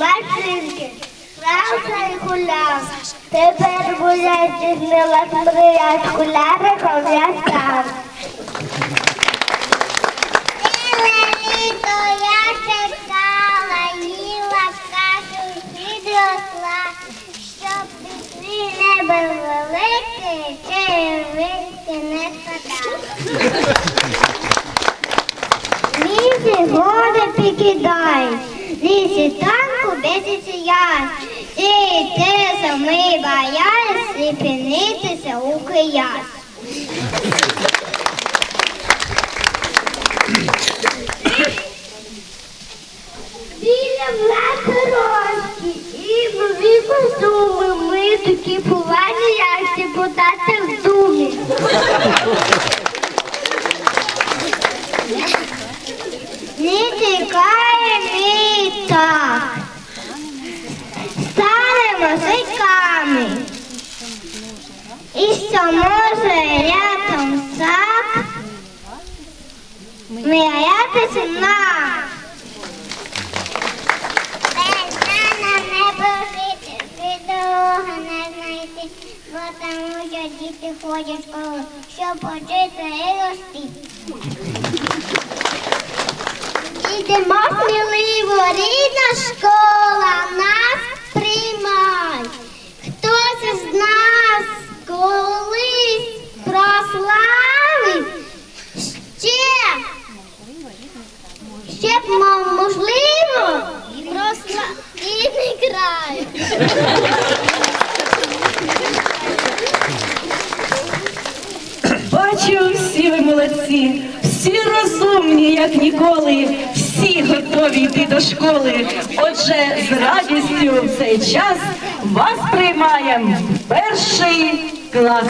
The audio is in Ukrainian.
Машинки, Франца і Хулян. Тепер будуть змила сміять куляриком я сам. Ціле літо я чекала, їла кашу підросла, щоб пісні небо велике, черевики не спадали. Лісі гори підкидай, лісі танку без яр. І те самий бояр сліпенитися у кияс. Біля власорожки і нові костюми ми такі поважні, як депутати в думі. Що може рядом так, мирятися нам. Без не прожити, від не знайти, бо тому що діти ходять в школу, щоб почити і рости. Ідемо сміливо, рідна школа нас можливо, просла рідний край. Бачу, всі ви молодці, всі розумні, як ніколи, всі готові йти до школи. Отже, з радістю в цей час вас приймаємо в перший клас.